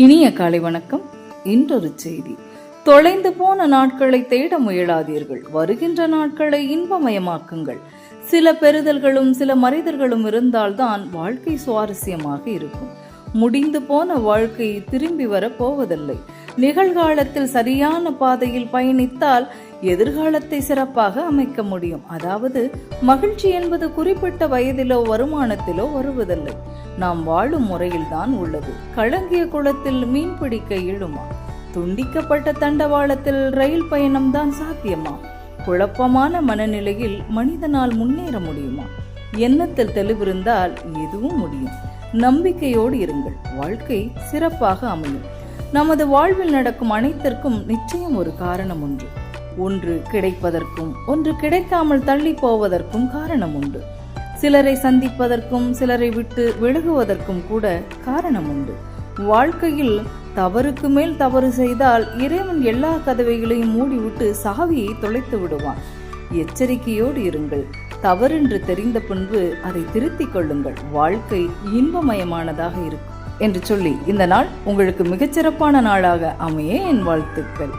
இனிய காலை வணக்கம். இன்றொரு செய்தி. தொலைந்து போன நாட்களை தேட முயலாதீர்கள். வருகின்ற நாட்களை இன்பமயமாக்குங்கள். சில பெறுதல்களும் சில மறைதல்களும் இருந்தால்தான் வாழ்க்கை சுவாரஸ்யமாக இருக்கும். முடிந்து போன வாழ்க்கை திரும்பி வர போவதில்லை. நிகழ்காலத்தில் சரியான பாதையில் பயணித்தால் எதிர்காலத்தை சிறப்பாக அமைக்க முடியும். அதாவது மகிழ்ச்சி என்பது குறிப்பிட்ட வயதிலோ வருமானத்திலோ வருவதில்லை. நாம் வாழும் முறையில்தான் உள்ளது. கலங்கிய குளத்தில் மீன் பிடிக்க இழுமா? துண்டிக்கப்பட்ட தண்டவாளத்தில் ரயில் பயணம்தான் சாத்தியமா? குழப்பமான மனநிலையில் மனிதனால் முன்னேற முடியுமா? எண்ணத்தில் தெளிவிருந்தால் எதுவும் முடியும். நம்பிக்கையோடு இருங்கள். வாழ்க்கை சிறப்பாக அமையும். நமது வாழ்வில் நடக்கும் அனைத்திற்கும் நிச்சயம் ஒரு காரணம் உண்டு. ஒன்று கிடைப்பதற்கும் ஒன்று கிடைக்காமல் தள்ளி போவதற்கும் காரணம் உண்டு. சிலரை சந்திப்பதற்கும் சிலரை விட்டு விலகுவதற்கும் கூட காரணம் உண்டு. வாழ்க்கையில் தவறுக்கு மேல் தவறு செய்தால் இறைவன் எல்லா கதவைகளையும் மூடிவிட்டு சாவியை தொலைத்து விடுவான். எச்சரிக்கையோடு இருங்கள். தவறென்று தெரிந்த பின்பு அதை திருத்திக் கொள்ளுங்கள். வாழ்க்கை இன்பமயமானதாக இருக்கும். என்று சொல்லி இந்த நாள் உங்களுக்கு மிகச்சிறப்பான நாளாக அமைய என் வாழ்த்துக்கள்.